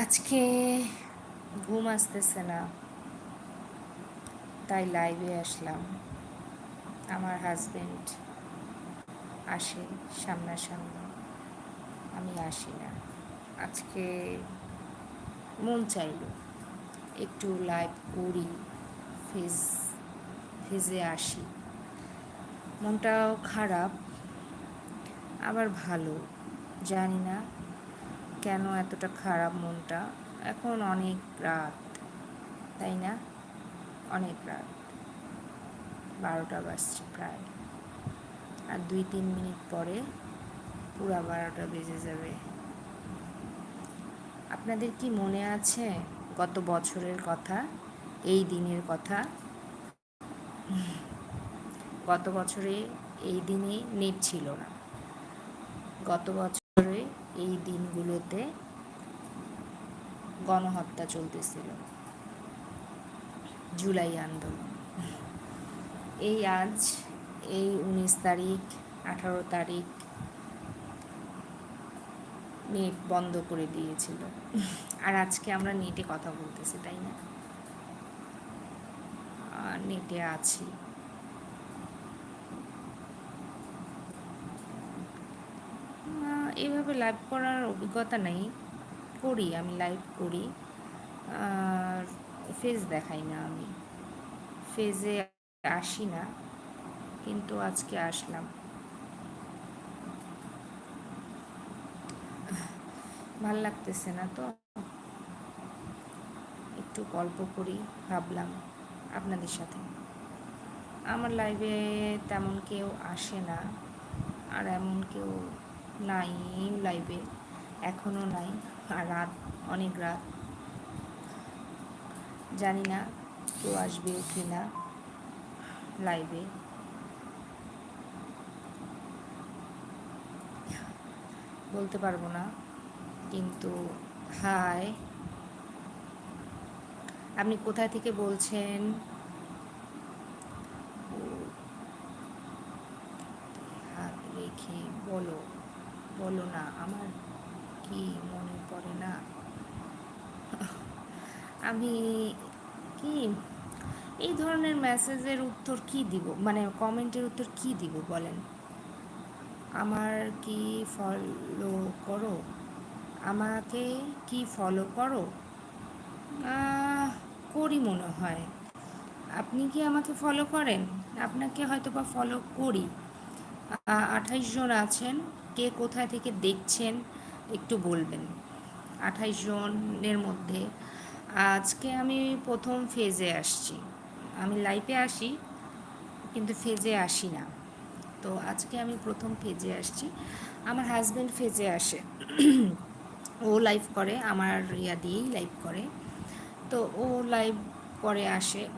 আজকে ঘুম আসতেছে না, তাই লাইভে আসলাম। আমার হাজবেন্ড আসে সামনাসামনি, আমি আসি না। আজকে মন চাইল একটু লাইভ করি ফেজ ফেজে আসি। মনটাও খারাপ, আবার ভালো, জানি না। কেন এতটা খারাপ মনটা? এখন অনেক রাত, তাই না? অনেক রাত। বারোটা বাজছে প্রায়। আর দুই তিন মিনিট পরে পুরা বারোটা বেজে যাবে। আপনাদের কি মনে আছে গত বছরের কথা? এই দিনের কথা? গত বছরে এই দিনে নেট ছিল না। গত বছরে এই দিনগুলোতে গণহত্যা চলতেছিল। জুলাই আন্দোলন। এই আজ, এই উনিশ তারিখ, আঠারো তারিখ নেট বন্ধ করে দিয়েছিল। আর আজকে আমরা নেটে কথা বলতেছি, তাই না? নেটে আছি। এভাবে লাইভ করার অভিজ্ঞতা নেই। করি, আমি লাইভ করি। আর ফেস দেখাই না আমি। ফেজে আসি না, কিন্তু আজকে আসলাম। ভালো লাগতেছে না তো? একটু গল্প করি, ভাবলাম আপনাদের সাথে। আমার লাইভে তেমন কেউ আসে না, আর এমন কেউ নাই লাইভে এখনও নাই, আর রাত, অনেক রাত। জানি না কেউ আসবে কি না লাইভে বলতে পারব না, কিন্তু হাই আপনি কোথা থেকে বলছেন? রেখে বলো। বলো না, আমার কি মনে পড়ে না? আমি কি? এই ধরনের মেসেজের উত্তর কি দিব? মানে কমেন্টের উত্তর কি দিব বলেন? আমার কি ফলো করো? আমাকে কি ফলো করো? করি মনে হয়। আপনি কি আমাকে ফলো করেন? আপনাকে হয়তো বা ফলো করি আঠাইশ জন আছেন। কে কোথায় থেকে দেখছেন, একটু বলবেন। আঠাইশ জনের মধ্যে। আজকে আমি প্রথম ফেজে আসছি। আমি লাইফে আসি, কিন্তু ফেজে আসি না। তো আজকে আমি প্রথম ফেজে আসছি। আমার হাজব্যান্ড ফেজে আসে। ও লাইভ করে, আমার ইয়া দিয়েই লাইভ করে। তো ও লাইভ করে আসে।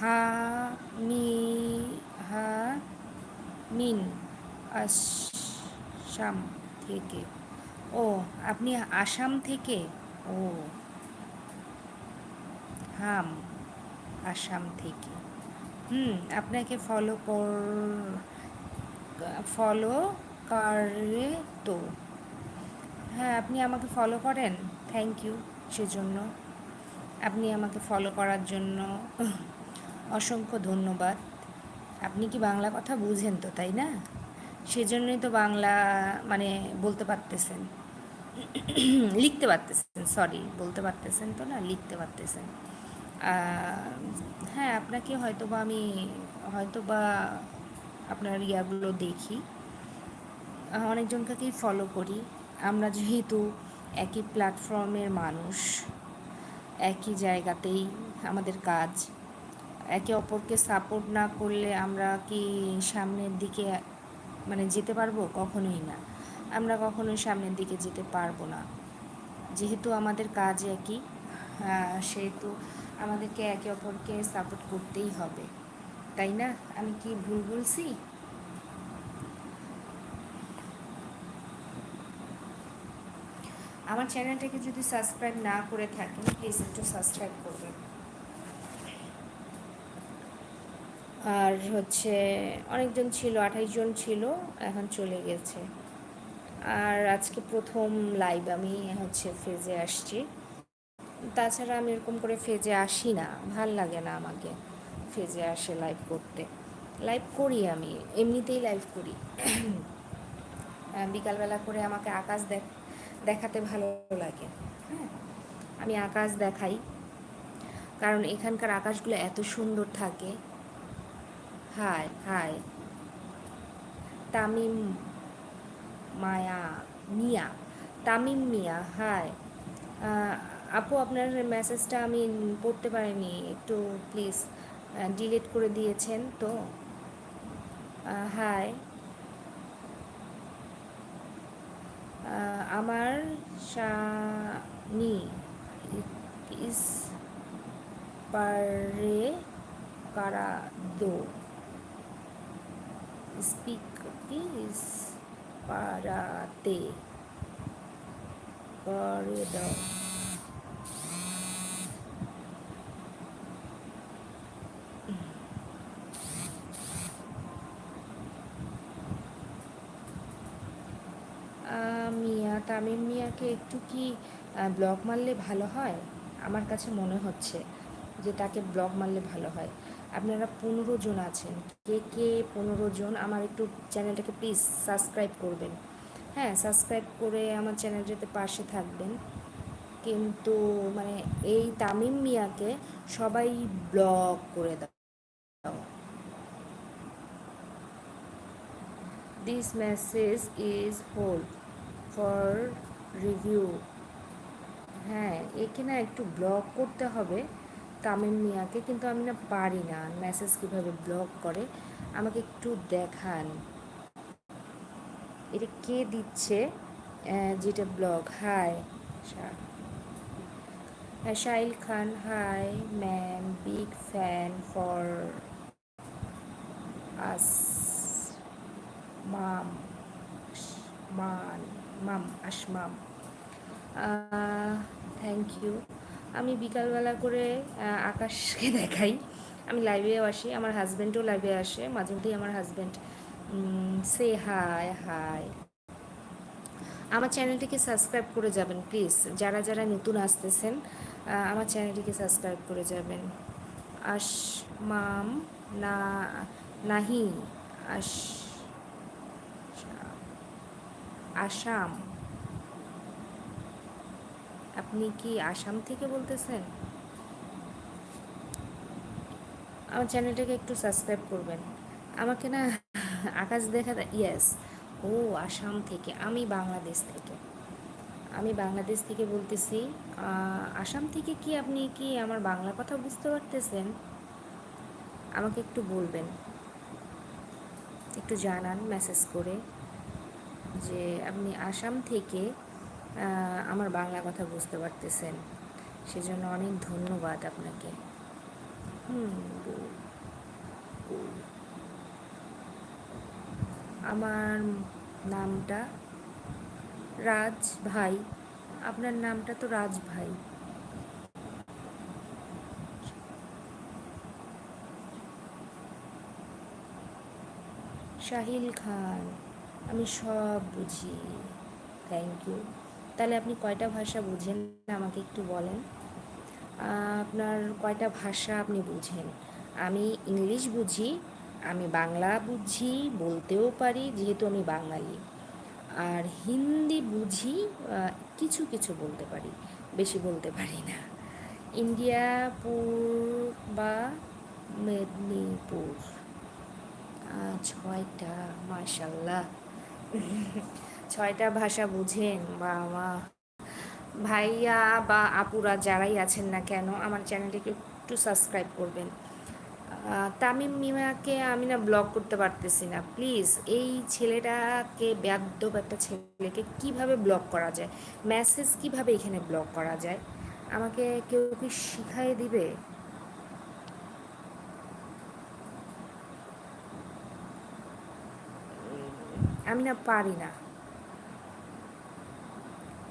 হা মি হা মিন আসাম থেকে। ও, আপনি আসাম থেকে? ও। হাম, আসাম থেকে। হুম, আপনাকে ফলো কর ফলো করে তো। হ্যাঁ আপনি আমাকে ফলো করেন। থ্যাংক ইউ সেজন্য। আপনি আমাকে ফলো করার জন্য। অসংখ্য ধন্যবাদ। আপনি কি বাংলা কথা বুঝেন তো, তাই না? সেজন্যই তো বাংলা মানে বলতে পারতেছেন। লিখতে পারতেছেন সরি বলতে পারতেছেন তো না? লিখতে পারতেছেন। হ্যাঁ আপনাকে হয়তো বা আমি হয়তো বা আপনার ইয়াগুলো দেখি। অনেকজনকেই ফলো করি। আমরা যেহেতু একই প্ল্যাটফর্মের মানুষ, একই জায়গাতেই আমাদের কাজ একে অপরকে সাপোর্ট না করলে আমরা কি সামনের দিকে মানে যেতে পারব? কখনোই না। আমরা কখনোই সামনের দিকে যেতে পারব না। যেহেতু আমাদের কাজ একই সেহেতু আমাদেরকে একে অপরকে সাপোর্ট করতেই হবে। তাই না? আমি কি ভুল বলছি? আমার চ্যানেলটাকে যদি সাবস্ক্রাইব না করে থাকেন প্লিজ একটু সাবস্ক্রাইব করবেন। আর হচ্ছে অনেকজন ছিল, আঠাইশ জন ছিল, এখন চলে গেছে। আর আজকে প্রথম লাইভ আমি হচ্ছে ফেজে আসছি। তাছাড়া আমি এরকম করে ফেজে আসি না, ভালো লাগে না আমাকে ফেজে আসে লাইভ করতে। লাইভ করি আমি, এমনিতেই লাইভ করি। বিকালবেলা করে আমাকে আকাশ দেখ দেখাতে ভালো লাগে। হ্যাঁ আমি আকাশ দেখাই। কারণ এখানকার আকাশগুলো এত সুন্দর থাকে। হাই হাই তামিম মায়া মিয়া তামিম মিয়া হাই আপু, আপনার মেসেজটা আমি পড়তে পারিনি, একটু প্লিজ ডিলিট করে দিয়েছেন তো? হাই আমার শানি ইস পারে কারা দো স্পিক ইস পারাতে করে দাও মিয়া তামিম মিয়াকে একটু কি ব্লগ মারলে ভালো হয়? আমার কাছে মনে হচ্ছে যে তাকে ব্লগ মারলে ভালো হয়। আপনারা পনেরো জন আছেন। কে কে পনেরো জন, আমার একটু চ্যানেলটাকে প্লিজ সাবস্ক্রাইব করবেন। হ্যাঁ সাবস্ক্রাইব করে আমার চ্যানেলটাতে পাশে থাকবেন। কিন্তু মানে এই তামিম মিয়াকে সবাই ব্লক করে দাও। This message is hold for review হ্যাঁ একে না একটু ব্লক করতে হবে। তামিম মিয়াকে, কিন্তু আমি না পারি না মেসেজ কীভাবে ব্লক করে। আমাকে একটু দেখান। এটা কে দিচ্ছে? যেটা blog hi Sahil Khan. Hi, ma'am, big fan for us, ma'am, মান, মাম আসমাম থ্যাংক ইউ। আমি বিকালবেলা করে আকাশকে দেখাই। আমি লাইভেও আসি, আমার হাজব্যান্ডও লাইভে আসে, মাঝে মধ্যেই আমার হাজব্যান্ড সে হাই হাই আমার চ্যানেলটিকে সাবস্ক্রাইব করে যাবেন প্লিজ যারা যারা নতুন আসতেছেন আমার চ্যানেলটিকে সাবস্ক্রাইব করে যাবেন। আস মাম না, নাহি আস আসাম আপনি কি আসাম থেকে বলতেছেন? আমার চ্যানেলটাকে একটু সাবস্ক্রাইব করবেন। আমাকে না আকাশ দেখা ইয়েস ও আসাম থেকে, আমি বাংলাদেশ থেকে। আমি বাংলাদেশ থেকে বলতেছি আসাম থেকে কি আপনি কি আমার বাংলা কথা বুঝতে পারতেছেন? আমাকে একটু বলবেন। একটু জানান মেসেজ করে, যে আপনি আসাম থেকে আমার বাংলা কথা বুঝতে পারতেছেন। সেজন্য অনেক ধন্যবাদ আপনাকে। হুম। আমার নামটা রাজ ভাই। আপনার নামটা তো রাজ ভাই। শাহিল খান, আমি সব বুঝি। থ্যাংক ইউ তাহলে আপনি কয়টা ভাষা বুঝেন? আমাকে একটু বলেন। আপনার কয়টা ভাষা আপনি বুঝেন? আমি ইংলিশ বুঝি, আমি বাংলা বুঝি, বলতেও পারি, যেহেতু আমি বাঙালি। আর হিন্দি বুঝি কিছু কিছু বলতে পারি, বেশি বলতে পারি না। ইন্ডিয়া, পুর বা মেদিনীপুর। ছয়টা মাশাল্লাহ ছয়টা ভাষা বুঝেন, বাবা। ভাইয়া বা আপুরা যারাই আছেন না কেন, আমার চ্যানেলটিকে একটু সাবস্ক্রাইব করবেন। তামিম মিমাকে আমি না ব্লগ করতে পারতেছি না। প্লিজ, এই ছেলেটাকে ব্যাধব একটা ছেলেকে কীভাবে ব্লক করা যায়? মেসেজ কীভাবে এখানে ব্লক করা যায়? আমাকে কেউ কি শিখাই দিবে? আমি না পারি না।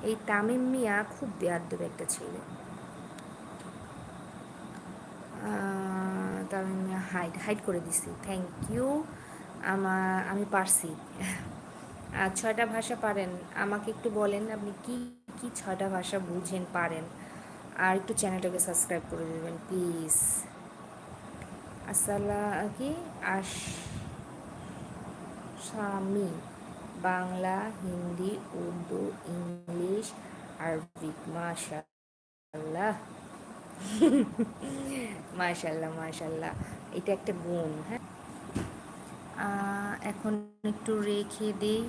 এই তামিম মিয়া খুব বেয়াদ্দব একটা ছেলে। আহ, তো আমি হাইড হাইড করে দিছি। থ্যাংক ইউ আমার আমি পারছি। আর ছয়টা ভাষা পারেন। আমাকে একটু বলেন আপনি কি কি ছয়টা ভাষা বুঝেন পারেন। আর একটু চ্যানেলটাকে সাবস্ক্রাইব করে দেবেন প্লিজ আসসালা কি আস স্বামী। বাংলা, হিন্দি, উর্দু, ইংলিশ, আরবিক, মাশাল্লাহ। মাশাল্লাহ মাশাল্লাহ। এটা একটা গুণ হ্যাঁ? এখন একটু রেখে দেই।